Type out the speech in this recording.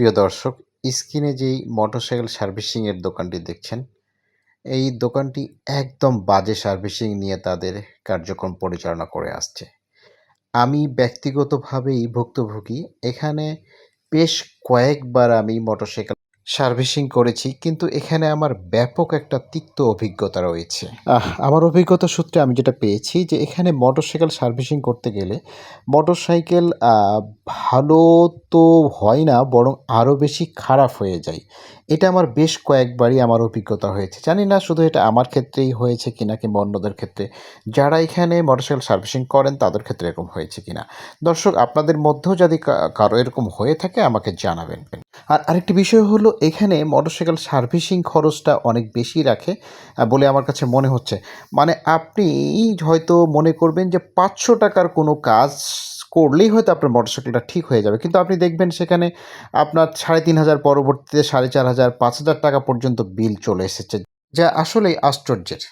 প্রিয় দর্শক, স্ক্রিনে যেই মোটরসাইকেল সার্ভিসিংয়ের দোকানটি দেখছেন, এই দোকানটি একদম বাজে সার্ভিসিং নিয়ে তাদের কার্যক্রম পরিচালনা করে আসছে। আমি ব্যক্তিগতভাবেই ভুক্তভোগী। এখানে বেশ কয়েকবার আমি মোটরসাইকেল সার্ভিসিং করেছি, কিন্তু এখানে আমার ব্যাপক একটা তিক্ত অভিজ্ঞতা রয়েছে। আমার অভিজ্ঞতা সূত্রে আমি যেটা পেয়েছি যে এখানে মোটরসাইকেল সার্ভিসিং করতে গেলে মোটরসাইকেল ভালো তো হয় না, বরং আরও বেশি খারাপ হয়ে যায়। এটা আমার বেশ কয়েকবারই আমার অভিজ্ঞতা হয়েছে। জানি না শুধু এটা আমার ক্ষেত্রেই হয়েছে কিনা কিংবা অন্যদের ক্ষেত্রে। যারা এখানে মোটরসাইকেল সার্ভিসিং করেন, তাদের ক্ষেত্রে এরকম হয়েছে কিনা? দর্শক, আপনাদের মধ্যেও যদি কারও এরকম হয়ে থাকে, আমাকে জানাবেন। আর আরেকটি বিষয় হলো, এখানে মোটরসাইকেল সার্ভিসিং খরচটা অনেক বেশি রাখে বলে আমার কাছে মনে হচ্ছে। মানে আপনি হয়তো মনে করবেন যে পাঁচশো টাকার কোনো কাজ করলেই হয়তো আপনার মোটরসাইকেলটা ঠিক হয়ে যাবে। কিন্তু আপনি দেখবেন সেখানে আপনার সাড়ে তিন হাজার পরবর্তীতে সাড়ে চার হাজার, পাঁচ হাজার টাকা পর্যন্ত বিল চলে এসেছে, যা আসলেই আশ্চর্যের।